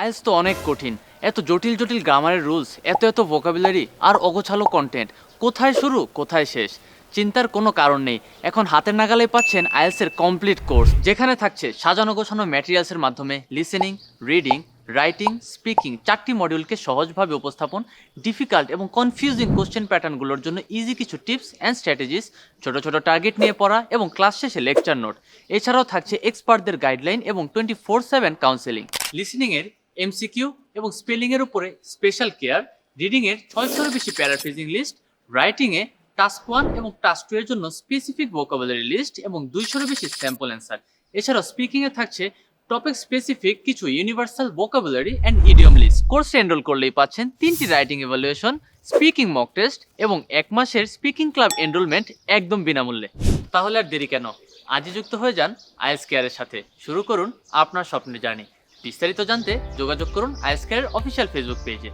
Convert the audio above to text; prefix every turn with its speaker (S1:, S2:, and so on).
S1: IELTS তো অনেক কঠিন। এত জটিল জটিল গ্রামারের রুলস, এত এত ভোকাবুলারি আর অগোছালো কন্টেন্ট কোথায় শুরু, কোথায় শেষ? চিন্তার কোনো কারণ নেই। এখন হাতের নাগালে পাচ্ছেন আইএলসের কমপ্লিট কোর্স যেখানে থাকছে সাজানো গোছানো ম্যাটেরিয়ালসের মাধ্যমে লিসেনিং রিডিং রাইটিং স্পিকিং চারটি মডিউলকে সহজভাবে উপস্থাপন ডিফিকাল্ট এবং কনফিউজিং কোশ্চেন প্যাটার্নগুলোর জন্য ইজি কিছু টিপস অ্যান্ড স্ট্র্যাটেজিস ছোট ছোট টার্গেট নিয়ে পড়া এবং ক্লাস শেষে লেকচার নোট এছাড়াও থাকছে এক্সপার্টদের গাইডলাইন এবং টোয়েন্টি ফোর সেভেন কাউন্সেলিং লিসেনিংয়ের এমসিকিউ এবং স্পেলিংয়ের উপরে স্পেশাল কেয়ার রিডিংয়ের ছয়শোরও বেশি প্যারাফ্রেজিং লিস্ট রাইটিংয়ে টাস্ক ওয়ান এবং টাস্ক টু এর জন্য স্পেসিফিক ভোকাবুলারি লিস্ট এবং দুইশোর বেশি স্যাম্পল অ্যান্সার এছাড়াও স্পিকিংয়ে থাকছে টপিক স্পেসিফিক কিছু universal vocabulary and idiom list কোর্সে এনরোল করলেই পাচ্ছেন তিনটি writing evaluation speaking mock test এবং এক মাসের স্পিকিং ক্লাব এনরোলমেন্ট একদম বিনামূল্যে। তাহলে আর দেরি কেন? আজই যুক্ত হয়ে যান আইএস কেয়ারের সাথে। শুরু করুন আপনার স্বপ্নের জার্নি। বিস্তারিত জানতে যোগাযোগ করুন আইএস অফিসিয়াল ফেসবুক পেজে।